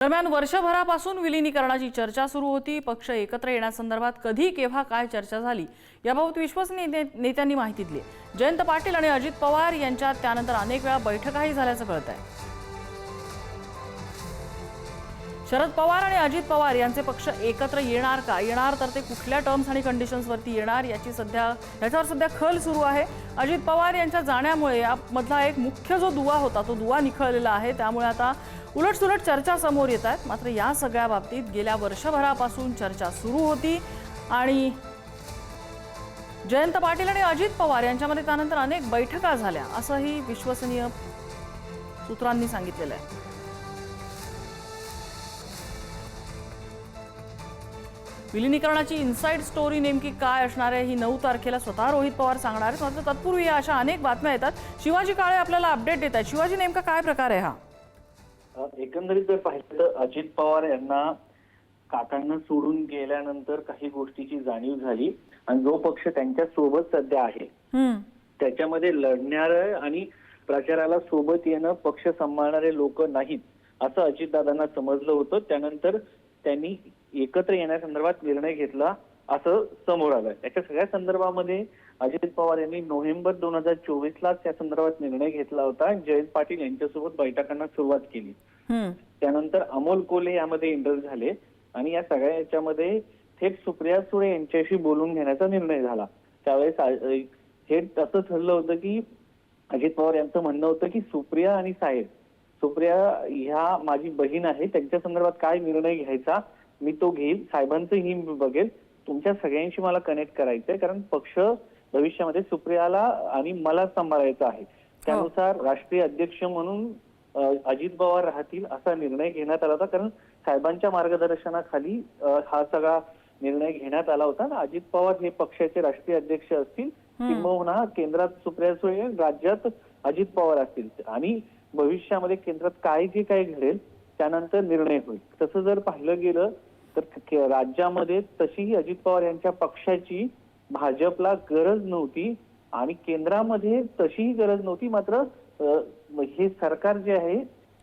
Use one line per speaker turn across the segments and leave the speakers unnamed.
दरम्यान वर्षभरापासून विलिनीकरणाची चर्चा सुरू होती. पक्ष एकत्र येण्यासंदर्भात कधी केव्हा काय चर्चा झाली याबाबत विश्वसनीय नेत्यांनी माहिती दिली. जयंत पाटील आणि अजित पवार यांच्यात त्यानंतर अनेक वेळा बैठकाही झाल्याचं कळत आहे शरद पवार आणि अजित पवार यांचे पक्ष एकत्र येणार का? येणार तर ते कुठल्या टर्म्स आणि कंडिशन्सवरती येणार याची सध्या याच्यावर सध्या खल सुरू आहे. अजित पवार यांच्या जाण्यामुळे यामधला एक मुख्य जो दुवा होता तो दुवा निखळलेला आहे. त्यामुळे आता उलटसुलट चर्चा समोर येत आहेत मात्र या सगळ्या बाबतीत गेल्या वर्षभरापासून चर्चा सुरू होती आणि जयंत पाटील आणि अजित पवार यांच्यामध्ये त्यानंतर अनेक बैठका झाल्या असंही विश्वसनीय सूत्रांनी सांगितलेलं आहे. विलिनीकरणाची इनसाइड स्टोरी नेमकी काय असणार आहे ही नऊ तारखेला स्वतः रोहित पवार सांगणार आहेत. मात्र तत्पूर्वी या अशा अनेक बातम्या येतात. शिवाजी काळे आपल्याला अपडेट देत आहेत. शिवाजी नेमका काय प्रकार आहे हा?
एकंदरीत जर पाहिलं तर अजित पवार यांना काकांना सोडून गेल्यानंतर काही गोष्टीची जाणीव झाली आणि जो पक्ष त्यांच्यासोबत सध्या आहे त्याच्यामध्ये लढणारं आणि प्रचाराला सोबत येणं पक्ष सांभाळणारे लोक नाहीत असं अजितदादांना समजलं होतं. त्यानंतर त्यांनी एकत्र येण्यासंदर्भात निर्णय घेतला असं समोर आलं. याच्या सगळ्या संदर्भामध्ये अजित पवार यांनी नोव्हेंबर दोन हजार चोवीस लाच या संदर्भात निर्णय घेतला होता जयंत पाटील यांच्यासोबत बैठकांना सुरुवात केली. त्यानंतर अमोल कोल्हे यामध्ये एंटर झाले आणि या सगळ्या याच्यामध्ये थेट सुप्रिया सुळे यांच्याशी बोलून घेण्याचा निर्णय झाला. त्यावेळेस हे असं ठरलं होतं की अजित पवार यांचं म्हणणं होतं की सुप्रिया आणि साहेब सुप्रिया ह्या माझी बहीण आहे त्यांच्या संदर्भात काय निर्णय घ्यायचा मी तो घेईल साहेबांचंही मी बघेल तुमच्या सगळ्यांशी मला कनेक्ट करायचंय कारण पक्ष भविष्यामध्ये सुप्रियाला आणि मला सांभाळायचं आहे. त्यानुसार राष्ट्रीय अध्यक्ष म्हणून अजित पवार राहतील असा निर्णय घेण्यात आला होता. कारण साहेबांच्या मार्गदर्शनाखाली हा सगळा निर्णय घेण्यात आला होता. ना अजित पवार हे पक्षाचे राष्ट्रीय अध्यक्ष असतील किंबहुना केंद्रात सुप्रिया सुळे राज्यात अजित पवार असतील. आणि भविष्यामध्ये केंद्रात काय जे काय घडेल त्यानंतर निर्णय होईल. तसं जर पाहिलं गेलं तर राज्यामध्ये तशीही अजित पवार यांच्या पक्षाची भाजपला गरज नव्हती. आणि केंद्रामध्ये तशीही गरज नव्हती. मात्र हे सरकार जे आहे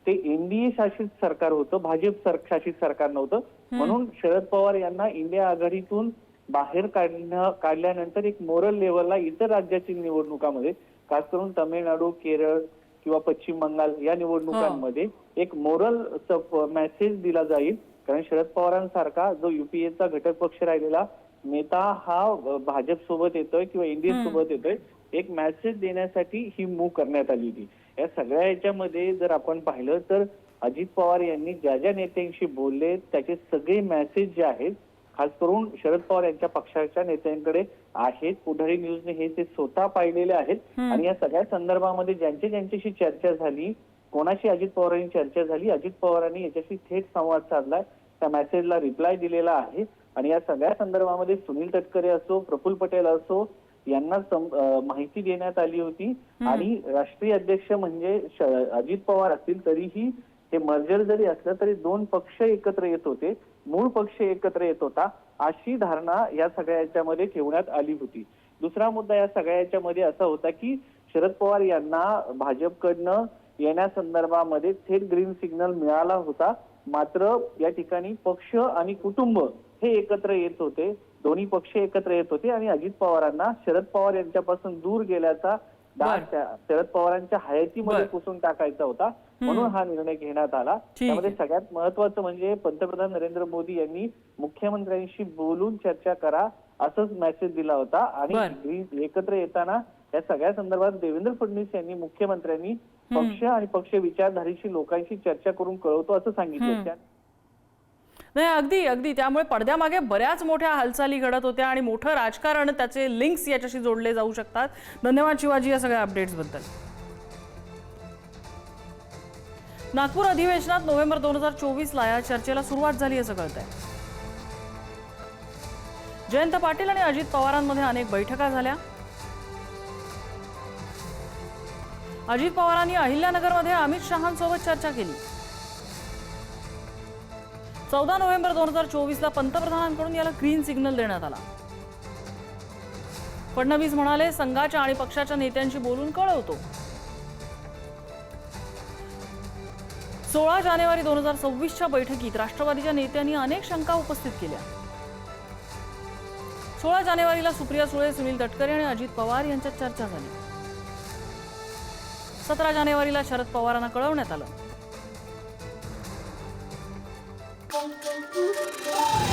ते एनडीए शासित सरकार होतं भाजप शासित सरकार नव्हतं. म्हणून शरद पवार यांना इंडिया आघाडीतून बाहेर काढणं काढल्यानंतर एक मोरल लेवलला इतर राज्यातील निवडणुकामध्ये खास करून तामिळनाडू केरळ किंवा पश्चिम बंगाल या निवडणुकांमध्ये एक मोरल मेसेज दिला जाईल. कारण शरद पवारांसारखा जो युपीएचा घटक पक्ष राहिलेला नेता हा भाजप सोबत येतोय किंवा एनडीए सोबत येतोय एक मेसेज देण्यासाठी ही मूव करण्यात आली होती. या सगळ्या याच्यामध्ये जर आपण पाहिलं तर अजित पवार यांनी ज्या ज्या नेत्यांशी बोलले त्याचे सगळे मेसेज जे आहेत खास करून शरद पवार यांच्या पक्षाच्या नेत्यांकडे आहेत. पुढारी न्यूजने हे ते स्वतः पाहिलेले आहेत. आणि या सगळ्या संदर्भामध्ये ज्यांची ज्यांच्याशी चर्चा झाली कोणाशी अजित पवारांनी चर्चा झाली अजित पवारांनी याच्याशी थेट संवाद साधलाय त्या मेसेजला रिप्लाय दिलेला आहे. आणि या सगळ्या संदर्भामध्ये सुनील तटकरे असो प्रफुल्ल पटेल असो यांना माहिती देण्यात आली होती. आणि राष्ट्रीय अध्यक्ष म्हणजे अजित पवार असतील तरीही हे मर्जर जरी असलं तरी दोन पक्ष एकत्र येत होते. मूळ पक्ष एकत्र येत होता. अशी धारणा या सगळ्या याच्यामध्ये ठेवण्यात आली होती. दुसरा मुद्दा या सगळ्या याच्यामध्ये असा होता की शरद पवार यांना भाजपकडनं येण्यासंदर्भामध्ये थेट ग्रीन सिग्नल मिळाला होता. मात्र या ठिकाणी पक्ष आणि कुटुंब हे एकत्र येत होते. दोन्ही पक्ष एकत्र येत होते आणि अजित पवारांना शरद पवार यांच्यापासून दूर गेल्याचा डाग शरद पवारांच्या हयातीमध्ये. पुसून टाकायचा होता. म्हणून हा निर्णय घेण्यात आला. त्यामध्ये. सगळ्यात महत्वाचं म्हणजे पंतप्रधान नरेंद्र मोदी यांनी मुख्यमंत्र्यांशी बोलून चर्चा करा असंच मेसेज दिला होता. आणि एकत्र येताना या सगळ्या संदर्भात देवेंद्र फडणवीस यांनी मुख्यमंत्र्यांनी पक्ष आणि पक्ष विचारधारीशी लोकांशी चर्चा करून कळवतो असं सांगितलं त्या-
नाही अगदी अगदी. त्यामुळे पडद्यामागे बऱ्याच मोठ्या हालचाली घडत होत्या आणि मोठं राजकारण त्याचे लिंक्स याच्याशी जोडले जाऊ शकतात. धन्यवाद शिवाजी या सगळ्या अपडेट्सबद्दल नागपूर अधिवेशनात नोव्हेंबर दोन हजार चोवीसला या चर्चेला सुरुवात झाली असं कळत आहे जयंत पाटील आणि अजित पवारांमध्ये अनेक बैठका झाल्या. अजित पवारांनी अहिल्यानगरमध्ये अमित शहांसोबत चर्चा केली. चौदा नोव्हेंबर दोन हजार चोवीसला पंतप्रधानांकडून याला ग्रीन सिग्नल देण्यात आला. फडणवीस म्हणाले संघाच्या आणि पक्षाच्या नेत्यांशी बोलून कळवतो. सोळा जानेवारी दोन हजार सव्वीसच्या बैठकीत राष्ट्रवादीच्या नेत्यांनी अनेक शंका उपस्थित केल्या. सोळा जानेवारीला सुप्रिया सुळे सुनील तटकरे आणि अजित पवार यांच्यात चर्चा झाली. सतरा जानेवारीला शरद पवारांना कळवण्यात आलं. bom, bom, bom, bom.